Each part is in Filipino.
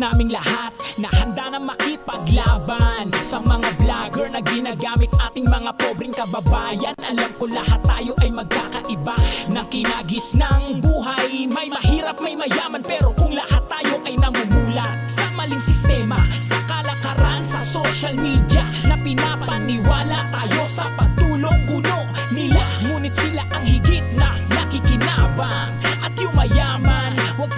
naming lahat Na handa na makipaglaban. Sa mga vlogger na ginagamit ating mga pobreng kababayan Alam ko lahat tayo ay magkakaiba. Ng kinagis ng buhay May mahirap, may mayaman Pero kung lahat tayo ay namumulat Sa maling sistema Sa kalakaran, sa social media Na pinapaniwala tayo sa patulong kuno nila. Ngunit sila ang higit na nakikinabang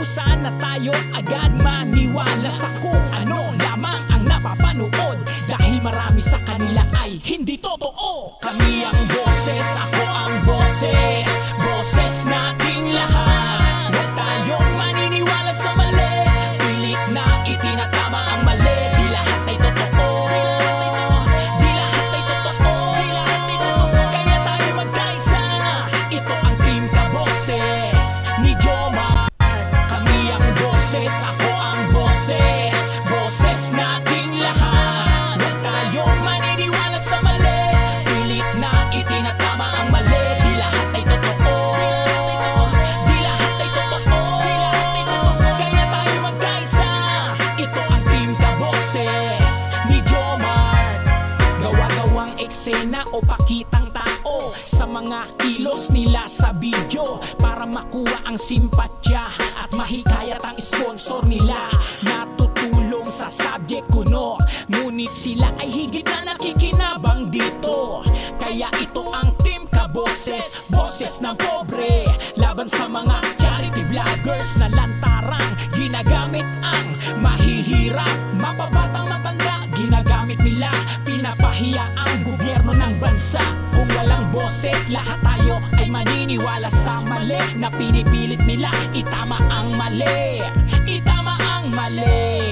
Huwag po sana tayo agad maniwala. Sa kung ano lamang ang napapanood. Dahil marami sa kanila ay hindi totoo. Kami ang boses, ako ang Boses sa subject kuno Ngunit sila ay higit na nakikinabang dito. Kaya ito ang Team Kaboses Boses ng pobre. Laban sa mga charity vloggers na lantarang Ginagamit ang mahihirap. Mapabatang matanda Ginagamit nila. Pinapahiya ang gobyerno ng bansa. Kung walang boses Lahat tayo ay maniniwala sa mali Na pinipilit nila. Itama ang mali. Itama ang mali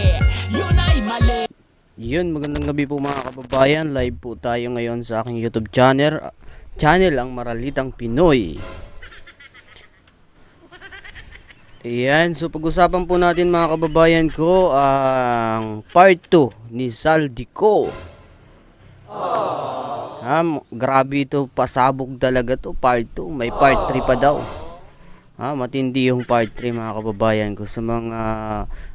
Yun, magandang gabi po mga kababayan. Live po tayo ngayon sa aking YouTube channel. Channel ang Maralitang Pinoy. Ayan, so pag-usapan po natin mga kababayan ko ang part 2 ni Saldico. Ha, m- grabe ito, pasabog talaga to, part 2. May part 3 pa daw. Ha, matindi yung part 3 mga kababayan ko sa mga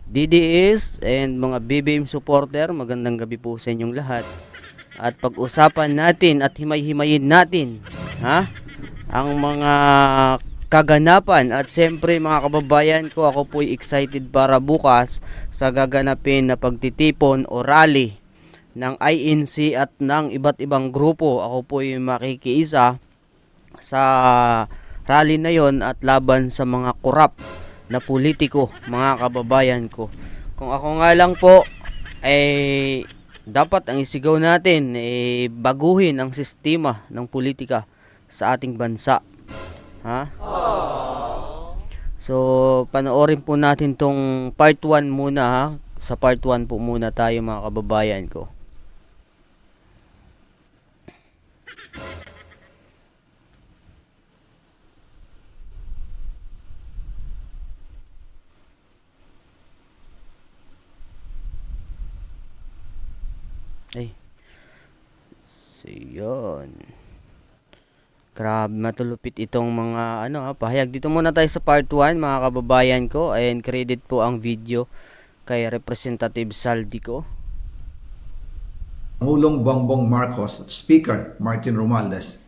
DDS and mga BBM supporter. Magandang gabi po sa inyong lahat. At pag-usapan natin at himay-himayin natin ha, ang mga kaganapan at siyempre mga kababayan ko ako po'y excited para bukas sa gaganapin na pagtitipon o rally ng INC at ng iba't ibang grupo. Ako po'y makikiisa sa rally na yon at laban sa mga korap na politiko, mga kababayan ko. Kung ako nga lang po, eh, dapat ang isigaw natin, eh, baguhin ang sistema ng politika sa ating bansa. Ha? So, panoorin po natin tong part 1 muna ha. Sa part 1 po muna tayo mga kababayan ko. Ay. So, yun. Grabe, matulupit itong mga ano ha, pahayag. Dito muna tayo sa part 1 mga kababayan ko. And credit po ang video kay Representative Saldico. Pangulong Bongbong Marcos at Speaker Martin Romualdez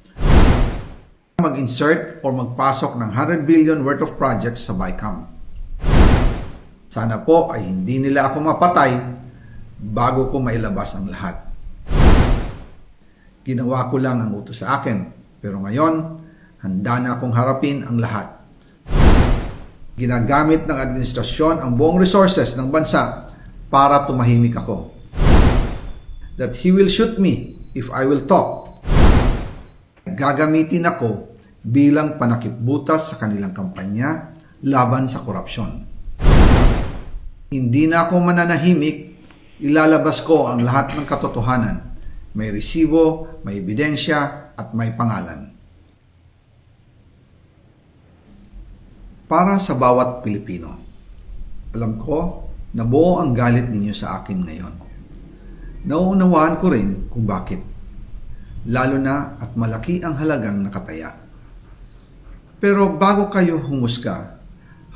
mag-insert or magpasok ng 100 billion worth of projects sa BICAM. Sana po ay hindi nila ako mapatay bago ko mailabas ang lahat. Ginawa ko lang ang utos sa akin, pero ngayon, handa na akong harapin ang lahat. Ginagamit ng administrasyon ang buong resources ng bansa para tumahimik ako that he will shoot me if I will talk. Gagamitin ako bilang panakipbutas sa kanilang kampanya laban sa korupsyon. Hindi na ako mananahimik, ilalabas ko ang lahat ng katotohanan. May resibo, may ebidensya, at may pangalan. para sa bawat Pilipino. Alam ko na buo ang galit ninyo sa akin ngayon. Nauunawaan ko rin kung bakit. Lalo na at malaki ang halagang nakataya. Pero bago kayo humusga,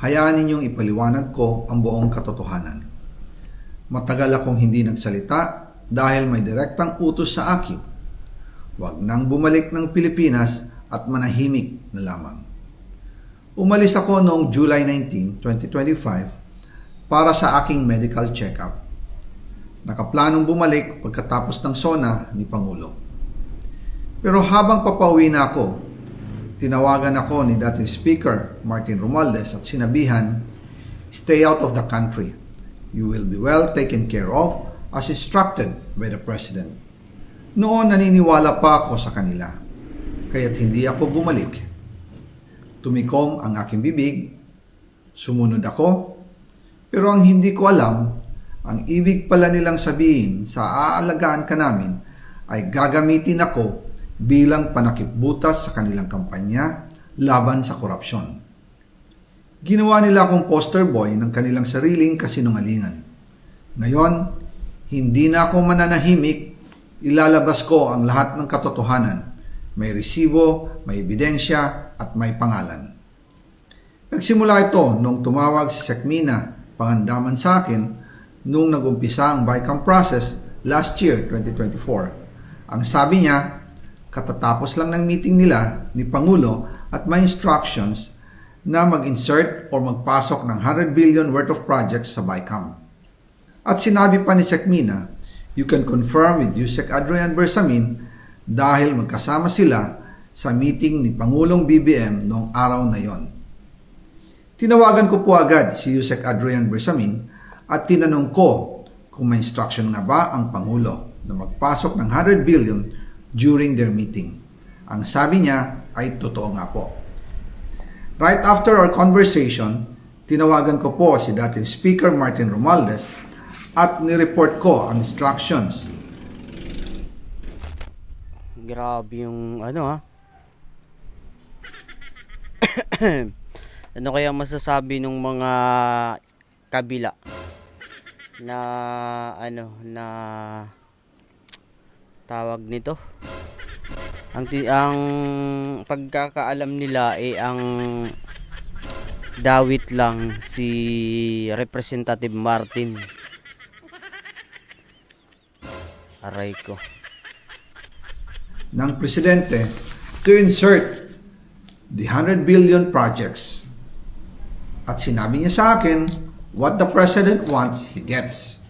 hayaan ninyong ipaliwanag ko ang buong katotohanan. Matagal akong hindi nagsalita dahil may direktang utos sa akin. Huwag nang bumalik ng Pilipinas at manahimik na lamang. Umalis ako noong July 19, 2025 para sa aking medical check-up. Nakaplanong bumalik pagkatapos ng SONA ni Pangulo. Pero habang papauwi na ako, tinawagan ako ni dating Speaker Martin Romualdez at sinabihan, Stay out of the country. You will be well taken care of as instructed by the President. Noon naniniwala pa ako sa kanila, kaya't hindi ako bumalik. Tumikom ang aking bibig, sumunod ako, pero ang hindi ko alam, ang ibig pala nilang sabihin sa aalagaan ka namin ay gagamitin ako bilang panakipbutas sa kanilang kampanya laban sa korupsyon. Ginawa nila akong poster boy ng kanilang sariling kasinungalingan. Ngayon, hindi na ako mananahimik, ilalabas ko ang lahat ng katotohanan. May resibo, may ebidensya, at may pangalan. Nagsimula ito nung tumawag si Sekmina, pangandaman sa akin, nung nagumpisa ang BICAM process last year, 2024. Ang sabi niya, katatapos lang ng meeting nila ni Pangulo at may instructions na mag-insert or magpasok ng 100 billion worth of projects sa BICAM. At sinabi pa ni Sekmina, you can confirm with Yusek Adrian Bersamin dahil magkasama sila sa meeting ni Pangulong BBM noong araw na yon. Tinawagan ko po agad si Yusek Adrian Bersamin at tinanong ko kung may instruction nga ba ang Pangulo na magpasok ng 100 billion during their meeting. Ang sabi niya ay totoo nga po. Right after our conversation, tinawagan ko po si dating Speaker Martin Romualdez at nireport ko ang instructions. Grabe yung ano ha. ano kaya masasabi nung mga kabila na ano na tawag nito ang ang pagkakaalam nila eh ang dawit lang si Representative Martin aray ko ng presidente to insert the 100 billion projects. At sinabi niya sa akin, what the president wants, he gets.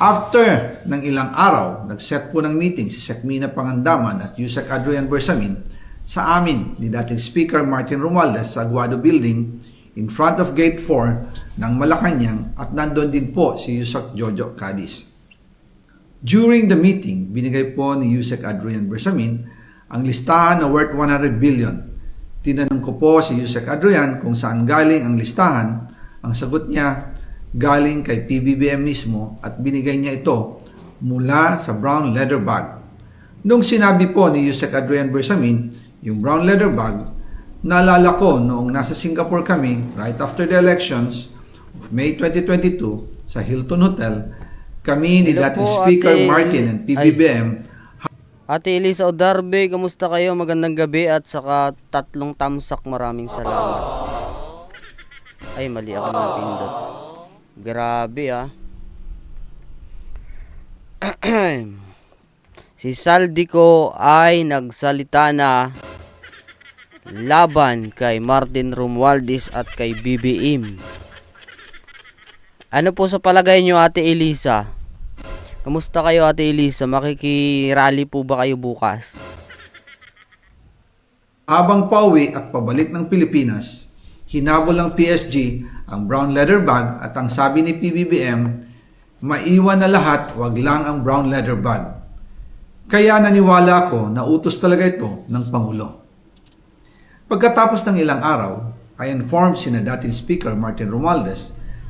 After ng ilang araw, nag-set po ng meeting si Sekmina Pangandaman at Yusek Adrian Bersamin sa amin ni dating Speaker Martin Romualdez sa Aguado Building in front of Gate 4 ng Malacanang at nandun din po si Yusek Jojo Cadiz. During the meeting, binigay po ni Yusek Adrian Bersamin ang listahan na worth 100 billion. Tinanong ko po si Yusek Adrian kung saan galing ang listahan. Ang sagot niya, galing kay PBBM mismo at binigay niya ito mula sa brown leather bag. Nung sinabi po ni Yusek Adrian Bersamin, yung brown leather bag, naalala ko noong nasa Singapore kami right after the elections of May 2022 sa Hilton Hotel, kami ni Hello dating po, Speaker Ate- Martin and PBBM Ate Elisa Odarbe, kamusta kayo? Magandang gabi at saka tatlong tamsak maraming salamat. Ay, mali ako napindot. Grabe ah. si Saldico ay nagsalita na laban kay Martin Romualdez at kay BBM. Ano po sa palagay nyo Ate Elisa? Kamusta kayo Ate Elisa? Makikirally po ba kayo bukas? Habang pauwi at pabalik ng Pilipinas, hinabol ng PSG ang brown leather bag at ang sabi ni PBBM, maiwan na lahat, wag lang ang brown leather bag. Kaya naniwala ako na utos talaga ito ng Pangulo. Pagkatapos ng ilang araw, I informed sina dating Speaker Martin Romualdez,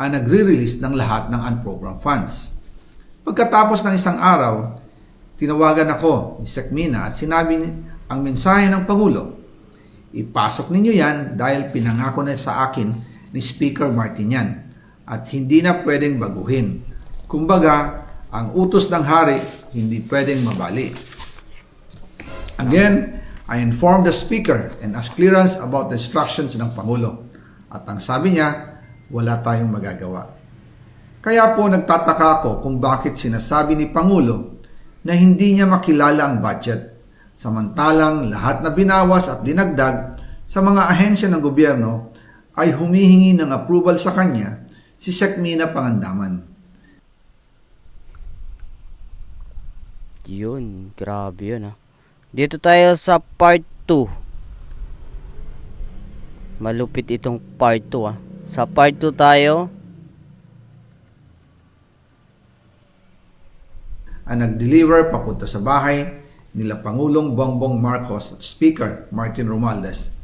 ang nagre-release ng lahat ng unprogram funds. Pagkatapos ng isang araw, tinawagan ako ni Sekmina at sinabi ang mensahe ng Pangulo. Ipasok ninyo yan dahil pinangako na sa akin ni Speaker Martinian at hindi na pwedeng baguhin. Kumbaga, ang utos ng hari hindi pwedeng mabali. Again, I informed the Speaker and asked clearance about the instructions ng Pangulo. At ang sabi niya, wala tayong magagawa. Kaya po nagtataka ako kung bakit sinasabi ni Pangulo na hindi niya makilala ang budget. Samantalang lahat na binawas at dinagdag sa mga ahensya ng gobyerno ay humihingi ng approval sa kanya si Sekmina Pangandaman. Yun, grabe yun ah. Dito tayo sa part 2. Malupit itong part 2 ah. Sa part 2 tayo. ang nag-deliver papunta sa bahay nila Pangulong Bongbong Marcos at Speaker Martin Romualdez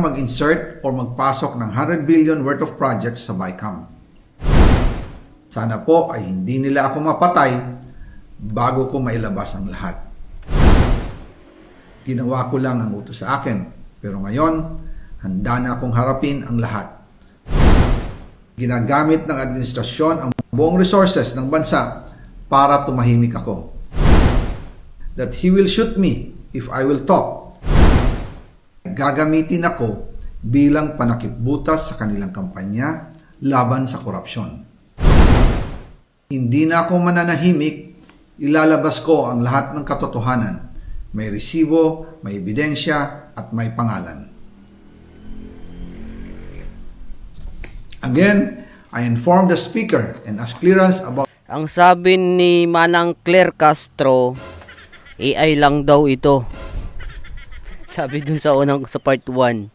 mag-insert or magpasok ng 100 billion worth of projects sa BICAM. Sana po ay hindi nila ako mapatay bago ko mailabas ang lahat. Ginawa ko lang ang utos sa akin, pero ngayon, handa na akong harapin ang lahat. Ginagamit ng administrasyon ang buong resources ng bansa para tumahimik ako. That he will shoot me if I will talk. Gagamitin ako bilang panakipbutas sa kanilang kampanya laban sa korupsyon. Hindi na ako mananahimik, ilalabas ko ang lahat ng katotohanan. May resibo, may ebidensya, at may pangalan. Again, I informed the speaker and asked clearance about Ang sabi ni Manang Claire Castro, AI lang daw ito. sabi dun sa unang sa part 1.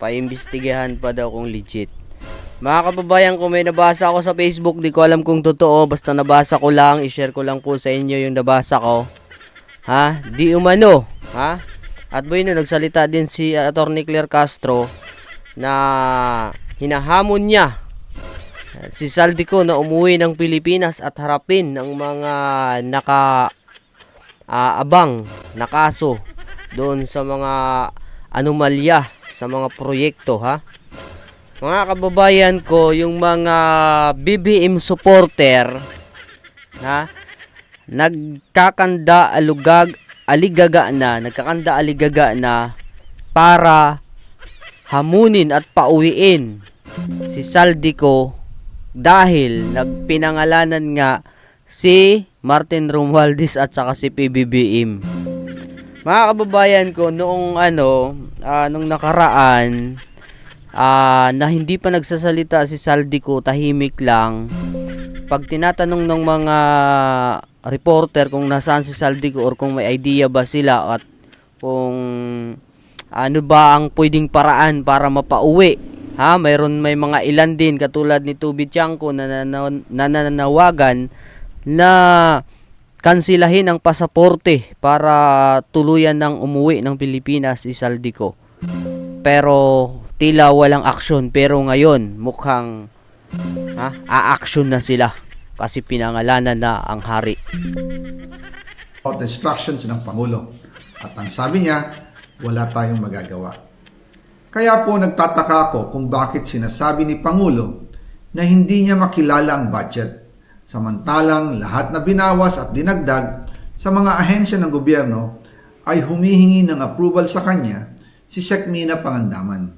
Paimbestigahan pa daw kung legit. Mga kababayan, kung may nabasa ako sa Facebook, di ko alam kung totoo. Basta nabasa ko lang, i-share ko lang po sa inyo yung nabasa ko. Ha? Di umano. Ha? At boy na, nagsalita din si Attorney Claire Castro na hinahamon niya si Saldico na umuwi ng Pilipinas at harapin ng mga naka ah, abang na kaso doon sa mga anomalya sa mga proyekto ha. Mga kababayan ko, yung mga BBM supporter ha, nagkakanda alugag aligaga na, nagkakanda aligaga na para hamunin at pauwiin si Saldico dahil nagpinangalanan nga si Martin Romualdez at saka si PBBM. Mga kababayan ko, noong ano, ah, nung nakaraan, ah, na hindi pa nagsasalita si Saldico, tahimik lang. Pag tinatanong ng mga reporter kung nasaan si Saldico or kung may idea ba sila at kung ano ba ang pwedeng paraan para mapauwi Ha, mayroon may mga ilan din katulad ni Tubi Tiangco na nananaw- nananawagan na kansilahin ang pasaporte para tuluyan ng umuwi ng Pilipinas si Saldico. Pero tila walang aksyon pero ngayon mukhang ha, a-action na sila kasi pinangalanan na ang hari. the instructions ng Pangulo. At ang sabi niya, wala tayong magagawa. Kaya po nagtataka ako kung bakit sinasabi ni Pangulo na hindi niya makilala ang budget, samantalang lahat na binawas at dinagdag sa mga ahensya ng gobyerno ay humihingi ng approval sa kanya si Sekmina Pangandaman.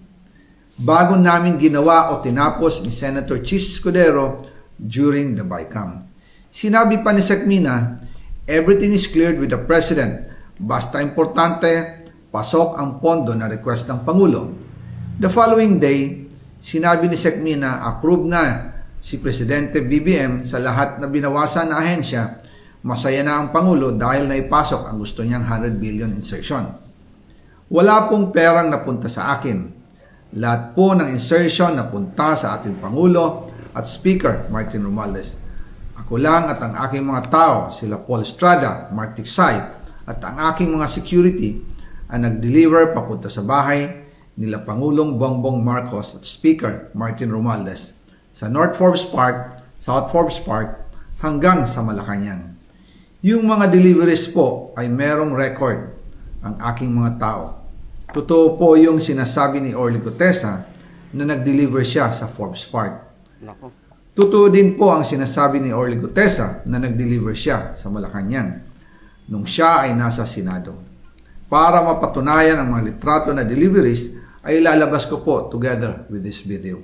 Bago namin ginawa o tinapos ni Senator Chis Escudero during the BICAM. Sinabi pa ni Sekmina, everything is cleared with the President. Basta importante, pasok ang pondo na request ng Pangulo. The following day, sinabi ni Sekmina, approve na si Presidente BBM sa lahat na binawasan na ahensya. Masaya na ang Pangulo dahil naipasok ang gusto niyang 100 billion insertion. Wala pong perang napunta sa akin. Lahat po ng insertion na punta sa ating Pangulo at Speaker Martin Romualdez. Ako lang at ang aking mga tao, sila Paul Estrada, Mark Tiksay, at ang aking mga security ang nag-deliver papunta sa bahay nila Pangulong Bongbong Marcos at Speaker Martin Romualdez sa North Forbes Park, South Forbes Park hanggang sa Malacanang. Yung mga deliveries po ay merong record ang aking mga tao. Totoo po yung sinasabi ni Orly Gutesa na nag-deliver siya sa Forbes Park. Totoo din po ang sinasabi ni Orly Gutesa na nag-deliver siya sa Malacanang nung siya ay nasa Senado. Para mapatunayan ang mga litrato na deliveries ay lalabas ko po together with this video.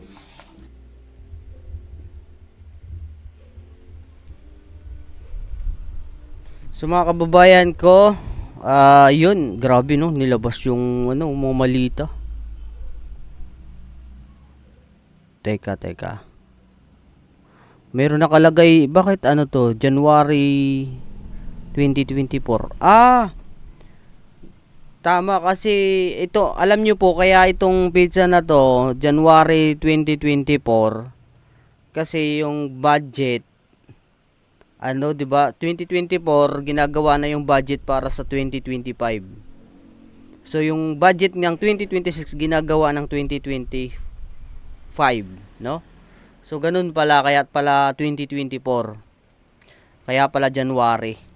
So mga kababayan ko, ah yun, grabe no, nilabas yung ano, mga malita. Teka, teka. Meron nakalagay, bakit ano to, January 2024. Ah! Tama kasi ito, alam nyo po, kaya itong pizza na to, January 2024, kasi yung budget, ano, 'di ba? 2024 ginagawa na yung budget para sa 2025. So yung budget ng 2026 ginagawa ng 2025, no? So ganun pala kaya pala 2024. Kaya pala January.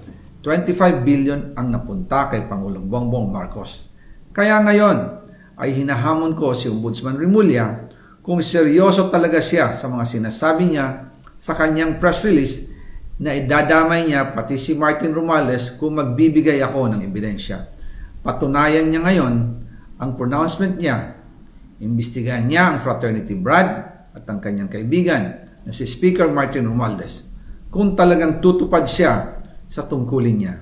25 billion ang napunta kay Pangulong Bongbong Marcos. Kaya ngayon ay hinahamon ko si Ombudsman Rimulya kung seryoso talaga siya sa mga sinasabi niya sa kanyang press release na idadamay niya pati si Martin Romales kung magbibigay ako ng ebidensya. Patunayan niya ngayon ang pronouncement niya. Imbestigahan niya ang fraternity Brad at ang kanyang kaibigan na si Speaker Martin Romualdez kung talagang tutupad siya sa tungkulin niya.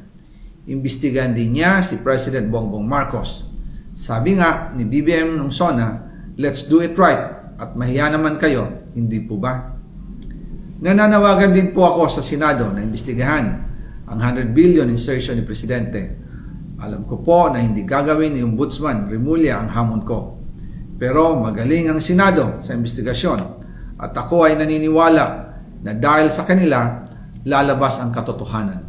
Imbestigahan din niya si President Bongbong Marcos. Sabi nga ni BBM nung SONA, let's do it right at mahiya naman kayo, hindi po ba? Nananawagan din po ako sa Senado na imbestigahan ang 100 billion insertion ni Presidente. Alam ko po na hindi gagawin ni Ombudsman Remulla ang hamon ko. Pero magaling ang Senado sa investigasyon at ako ay naniniwala na dahil sa kanila, lalabas ang katotohanan.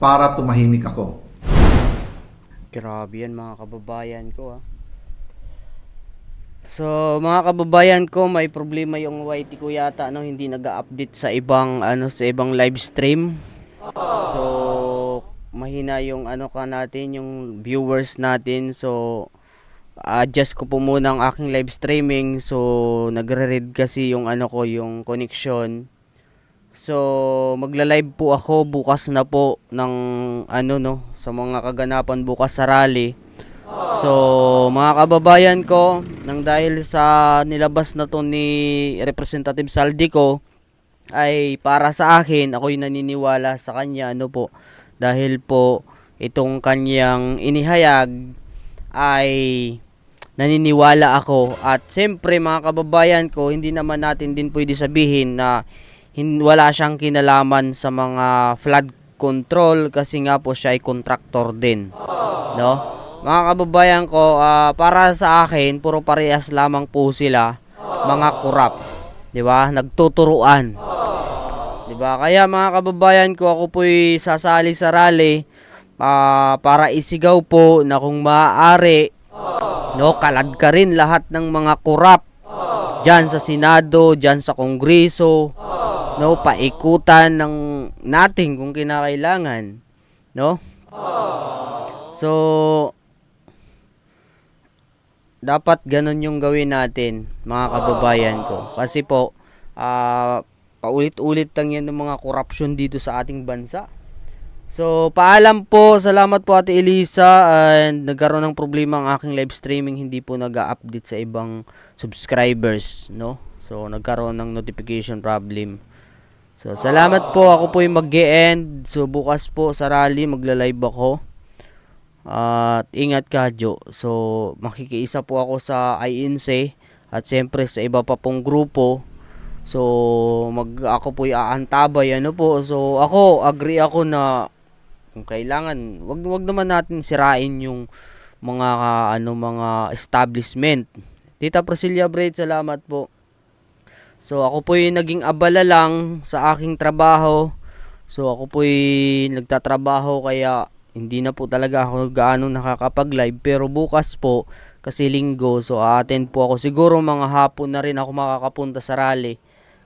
para tumahimik ako. Grabe yan mga kababayan ko ah. So mga kababayan ko may problema yung YT ko yata no hindi nag-update sa ibang ano sa ibang live stream. So mahina yung ano ka natin yung viewers natin so adjust ko po muna ang aking live streaming so nagre-read kasi yung ano ko yung connection. So, magla-live po ako bukas na po ng ano no, sa mga kaganapan bukas sa rally. So, mga kababayan ko, nang dahil sa nilabas na to ni Representative Saldico ay para sa akin, ako'y naniniwala sa kanya ano po dahil po itong kanyang inihayag ay naniniwala ako. At siyempre mga kababayan ko, hindi naman natin din pwede sabihin na hin- wala siyang kinalaman sa mga flood control kasi nga po siya ay contractor din. No? Mga kababayan ko, ah, para sa akin, puro parehas lamang po sila mga kurap. 'Di ba? Nagtuturuan. 'Di ba? Kaya mga kababayan ko, ako po'y sasali sa rally ah, para isigaw po na kung maaari no, kalad ka rin lahat ng mga kurap diyan sa Senado, diyan sa Kongreso, no, paikutan ng natin kung kinakailangan, no? So dapat ganun yung gawin natin, mga kababayan ko. Kasi po, ah, paulit-ulit lang yan ng mga korupsyon dito sa ating bansa. So, paalam po. Salamat po Ate Elisa. And nagkaroon ng problema ang aking live streaming. Hindi po nag-update sa ibang subscribers, no? So, nagkaroon ng notification problem. So, salamat po. Ako po yung mag-end. So, bukas po sa rally, magla-live ako. At ingat ka, Jo. So, makikiisa po ako sa INC at siyempre sa iba pa pong grupo. So, mag ako po aantabay ano po. So, ako agree ako na kung kailangan, wag wag naman natin sirain yung mga ano mga establishment. Tita Priscilla Braid, salamat po. So ako po yung naging abala lang sa aking trabaho. So ako po yung nagtatrabaho kaya hindi na po talaga ako gaano nakakapag-live pero bukas po kasi linggo so attend po ako siguro mga hapon na rin ako makakapunta sa rally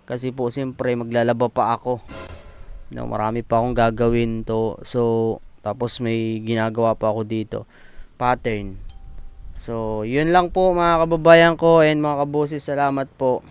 kasi po siyempre maglalaba pa ako. No, marami pa akong gagawin to. So tapos may ginagawa pa ako dito. Pattern. So, yun lang po mga kababayan ko and mga kabusis. Salamat po.